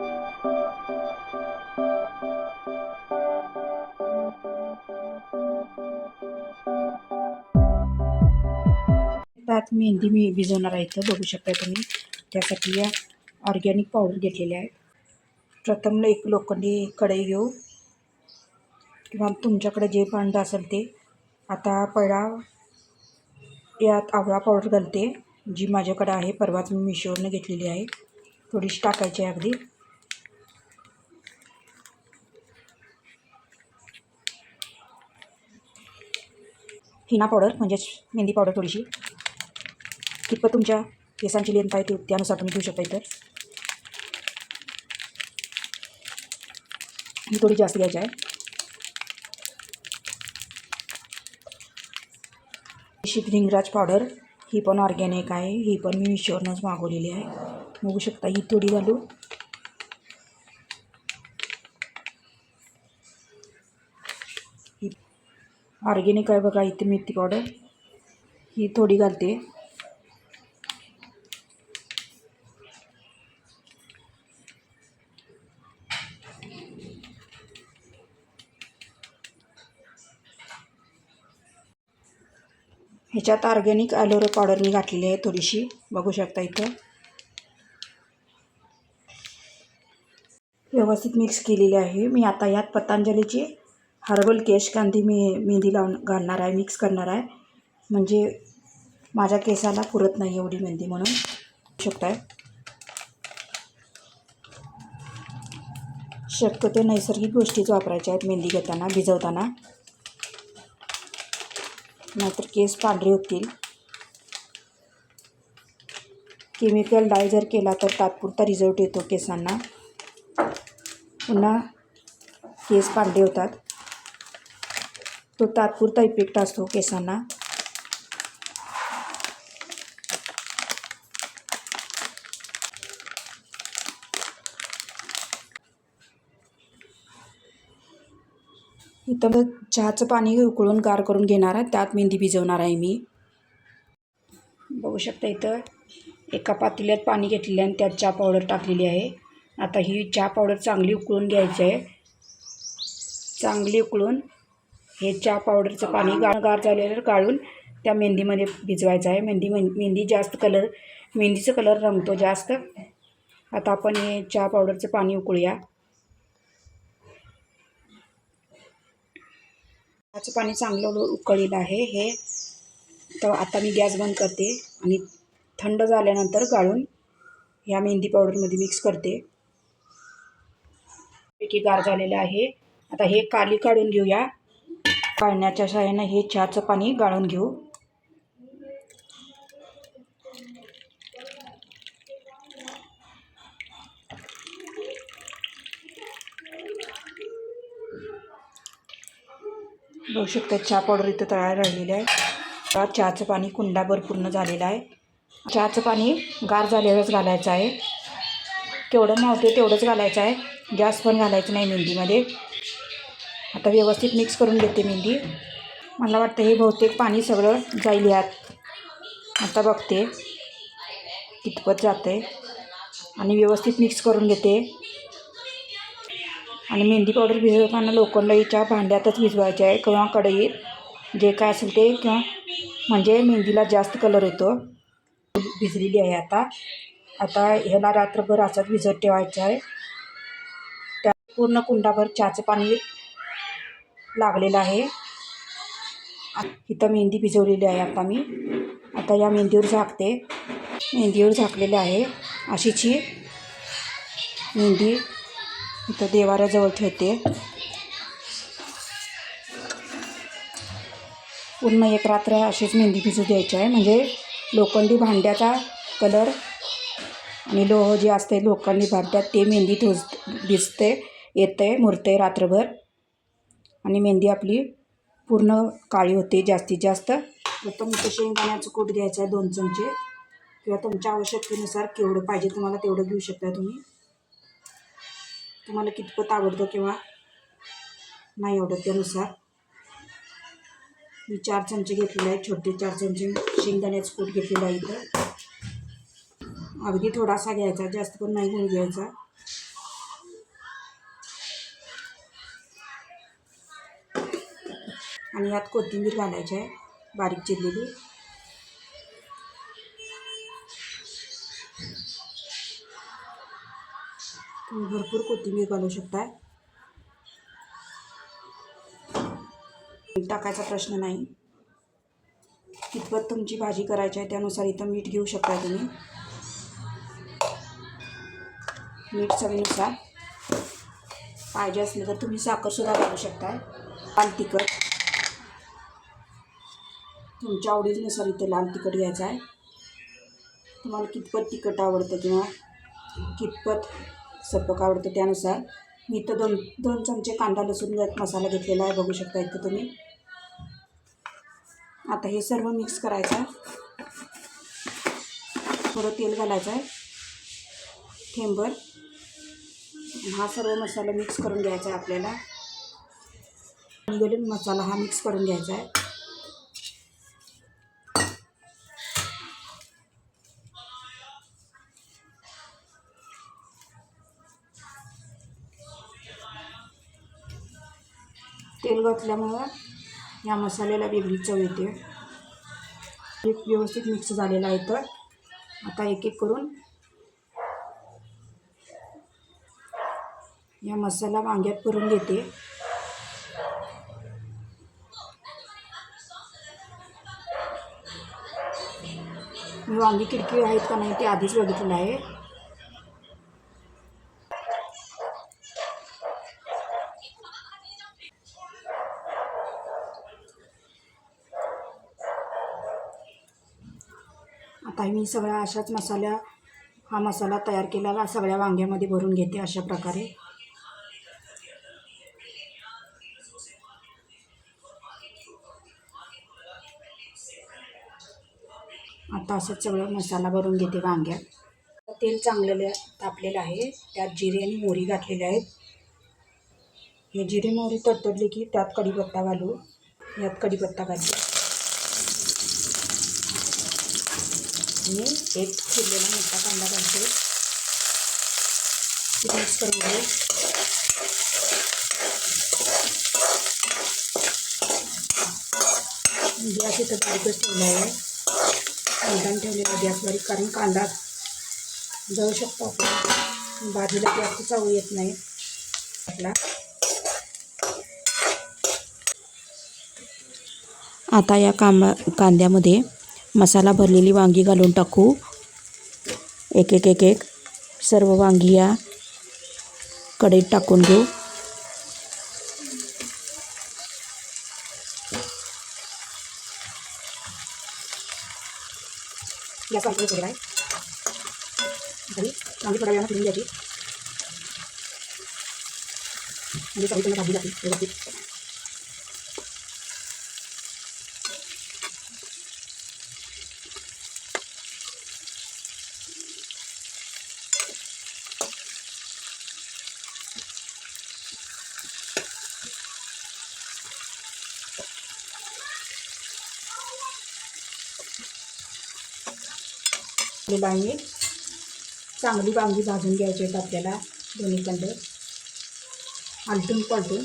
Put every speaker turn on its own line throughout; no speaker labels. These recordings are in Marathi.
त्यात मेहंदी मी भिजवणार आहे इथं बघू शकता तुम्ही. त्यासाठी या ऑर्गॅनिक पावडर घेतलेले आहेत. प्रथम एक लोखंडी कढई घेऊ. किंवा तुमच्याकडे जे भांड असेल ते. आता पहिला यात आवळा पावडर घालते जी माझ्याकडे आहे. परवाच मी मिशोवरनं घेतलेली आहे. थोडीशी टाकायची आहे अगदी. हिना पावडर म्हणजेच मेहंदी पावडर थोडीशी. कितपत तुमच्या केसांची लेंथ आहे ते त्यानुसार तुम्ही घेऊ शकता इतर. ही थोडी जास्त घ्यायची आहे. शिप रिंगराज पावडर ही पण ऑर्गॅनिक आहे ही पण मी मिशोवरनंच मागवलेली आहे. बघू शकता ही थोडी घालू ऑर्गेनिक आहे बघा इथे मेथी पावडर ही थोडी घालते. ह्याच्यात ऑर्गॅनिक ॲलोरा पावडर मी घातलेली आहे थोडीशी बघू शकता इथं. व्यवस्थित मिक्स केलेली आहे. मी आता यात पतंजलीची हर्बल केश कांदी मी मेहंदी लावून घालणार आहे मिक्स करणार आहे. म्हणजे माझ्या केसाला पुरत नाही एवढी मेहंदी म्हणून. शकताय? शक्यतो नैसर्गिक गोष्टीच वापरायच्या आहेत मेहंदी घेताना भिजवताना. नाहीतर केस पांढरे होतील. केमिकल डाय जर केला तर तात्पुरता रिझल्ट येतो केसांना. पुन्हा केस पांढरे होतात. तो तात्पुरता इफेक्ट असतो केसांना. इथं चहाचं पाणी उकळून गार करून घेणार आहे त्यात मेहंदी भिजवणार आहे मी. बघू शकता इथं एका पातेल्यात पाणी घेतलेलं आहे आणि त्यात चहा पावडर टाकलेली आहे. आता ही चहा पावडर चांगली उकळून घ्यायची आहे. चांगली उकळून हे चहा पावडरचं पाणी गार गार झालेलं गाळून त्या मेहंदीमध्ये भिजवायचं आहे. मेहंदी मेहंदी जास्त कलर मेहंदीचं कलर रंगतो जास्त. आता आपण हे चहा पावडरचं पाणी उकळूया. चहाचं पाणी चांगलं उकळलेलं आहे हे. तर आता मी गॅस बंद करते आणि थंड झाल्यानंतर गाळून ह्या मेहंदी पावडरमध्ये मिक्स करते. पैकी गार झालेलं आहे. आता हे काली काढून घेऊया. काढण्याच्या सहाय्यानं हे चहाचं पाणी गाळून घेऊ. बघू शकता चहा पावडर इथं तयार राहिलेली आहे. आता चहाचं पाणी कुंडाभर पूर्ण झालेलं आहे. चहाचं पाणी गार झालेलंच घालायचं आहे. केवढं मावते तेवढंच घालायचं आहे. जास्त पण घालायचं नाही मेहंदीमध्ये आता व्यवस्थित मिक्स करून घेते मेहंदी. मला वाटतं हे बहुतेक पाणी सगळं जाईल यात आता बघते कितपत जाते आहे आणि व्यवस्थित मिक्स करून घेते. आणि मेहंदी पावडर भिजवताना लोखंडाईच्या भांड्यातच भिजवायचे आहे किंवा कढईत. जे काय असेल ते किंवा म्हणजे मेहंदीला जास्त कलर येतो. भिजलेली आहे आता. आता ह्याला रात्रभर असंच भिजत ठेवायचं आहे. त्या पूर्ण कुंडाभर चहाचं पाणी लागलेलं आहे. इथं मेहंदी भिजवलेली आहे आता मी. आता या मेहंदीवर झाकते. मेहंदीवर झाकलेले आहे. अशीच ही मेहंदी इथं देवाऱ्याजवळ ठेवते. पूर्ण एक रात्र अशीच मेहंदी भिजू द्यायची आहे. म्हणजे लोखंडी भांड्याचा कलर आणि लोह जे असते लोखंडी भांड्यात ते मेहंदी ठोस भिजते येते मुरते रात्रभर. आणि मेहंदी आपली पूर्ण काळी होते जास्तीत जास्त. प्रथम इथं शेंगदाण्याचं कूट घ्यायचं आहे दोन चमचे. किंवा तुमच्या आवश्यकतेनुसार केवढं पाहिजे तुम्हाला तेवढं घेऊ शकता तुम्ही. तुम्हाला कितपत आवडतं किंवा नाही आवडत त्यानुसार. मी चार चमचे घेतलेले आहेत छोटे चार चमचे. शेंगदाण्याचं कूट घेतलेलं आहे इथं. अगदी थोडासा घ्यायचा जास्त पण नाही घेऊन घ्यायचा. आणि यात कोथिंबीर घालायची आहे. बारीक चिरलेली. तुम्ही भरपूर कोथिंबीर घालू शकता मीठ टाकायचा प्रश्न नाही. कितपत तुमची भाजी करायची आहे त्यानुसार इथं मीठ घेऊ शकता तुम्ही. मीठ चवीनुसार. पाहिजे असले तर तुम्ही साखरसुद्धा घालू शकता पाल तिखट. तुमच्या आवडीनुसार इथं लाल तिखट घ्यायचं आहे. तुम्हाला कितपत तिखट आवडतं किंवा कितपत सपक आवडतं त्यानुसार. मी इथं दोन दोन चमचे कांदा लसूण मसाला घेतलेला आहे बघू शकता इथं तुम्ही. आता हे सर्व मिक्स करायचं आहे. थोडं तेल घालायचं आहे. थेंबर. हा सर्व मसाला मिक्स करून घ्यायचा आहे आपल्याला. मसाला हा मिक्स करून घ्यायचा आहे. तेल घातल्यामुळं या मसाल्याला वेगळी चव येते. एक व्यवस्थित मिक्स झालेला आहे तर आता एक एक करून या मसाला वांग्यात भरून घेते. वांगी किडकी आहेत का नाही ते आधीच बघितलेलं आहे. आता मी सगळ्या अशाच मसाल्या हा मसाला तयार केलेला सगळ्या वांग्यामध्ये भरून घेते अशा प्रकारे. आता असंच सगळं मसाला भरून घेते वांग्यात. तेल चांगलेलं तापलेलं आहे. त्यात जिरे आणि मोहरी घातलेले आहेत. हे जिरे मोहरी तडतडले की त्यात कढीपत्ता घालू. यात कढीपत्ता घालू. मी एक चिरलेला मोठा कांदा घालते मिक्स करून घेऊ गॅस इथं बारीकच ठेवला आहे. मैदान ठेवलेला गॅस बारीक कारण कांदा जळू शकतो आपण. भाजीला जास्त चावू येत नाही. आपला.
आता या कांबा कांद्यामध्ये मसाला भरलेली वांगी घालून टाकू. एक एक एक एक. सर्व वांगी या कढईत टाकून घेऊ.
गॅस बारीक ठेवलेला आहे वांगी थोड्या वेळानं फिरून घ्यायची. म्हणजे सगळी भाजी जाते व्यवस्थित. आपली वांगी चांगली वांगी भाजून घ्यायची आहेत आपल्याला दोन्ही दोन्हीकडं आलटून पलटून.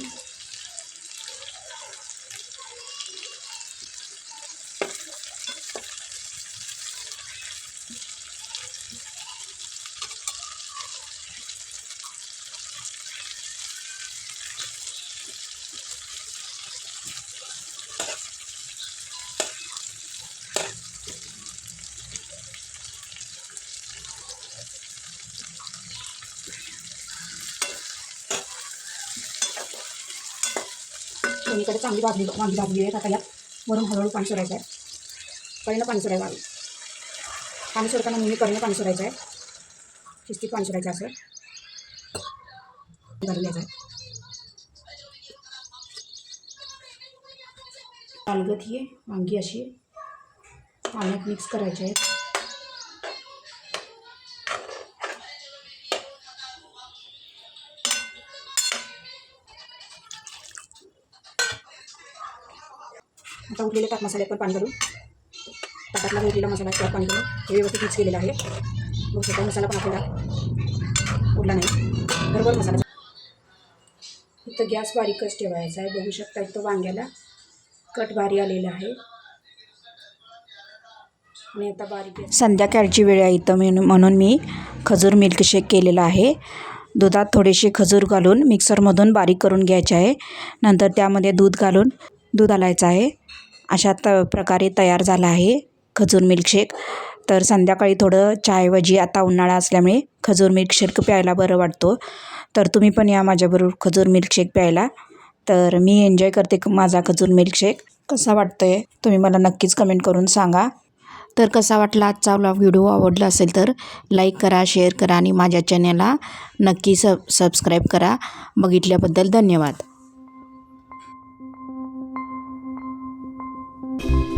सगळीकडे चांगली भाजली वांगी भाजली आहे. आता यात वरून हळूहळू पाणी सोडायचं आहे कळीनं पाणी सोडायला आहे पाणी सोडताना नेहमी कळीनं पाणी सोडायचं आहे शिस्तीत पाणी सोडायचं असं. घालून घ्यायचं आहे अलगत ही वांगी अशी पाण्यात मिक्स करायची आहे. आता उरलेले ताक मसाले पण पाणी घालून ताटातला उरलेला मसाला त्यात पाणी घालून हे व्यवस्थित मिक्स केलेलं आहे. बघू शकता मसाला पण आपल्याला उरला नाही. बरोबर मसाला. इथं गॅस बारीकच ठेवायचा आहे. बघू शकता इथं वांग्याला कट भारी आलेला आहे. मी आता बारीक संध्याकाळची वेळ आहे इथं मेन- म्हणून मी खजूर मिल्कशेक केलेला आहे. दुधात थोडेसे खजूर घालून मिक्सरमधून बारीक करून घ्यायचे आहे. नंतर त्यामध्ये दूध घालून दूध घालायचं आहे. अशा त प्रकारे तयार झाला आहे खजूर मिल्कशेक तर संध्याकाळी थोडं चायऐवजी आता उन्हाळा असल्यामुळे खजूर मिल्कशेक प्यायला बरं वाटतो. तर तुम्ही पण या माझ्याबरोबर खजूर मिल्कशेक प्यायला. तर मी एन्जॉय करते माझा खजूर मिल्कशेक कसा वाटतं आहे तुम्ही मला नक्कीच कमेंट करून सांगा.
तर कसा वाटला आजचा आपला व्हिडिओ आवडला असेल तर लाईक करा शेअर करा आणि माझ्या चॅनलला नक्की सब सबस्क्राईब करा. बघितल्याबद्दल धन्यवाद. Thank you.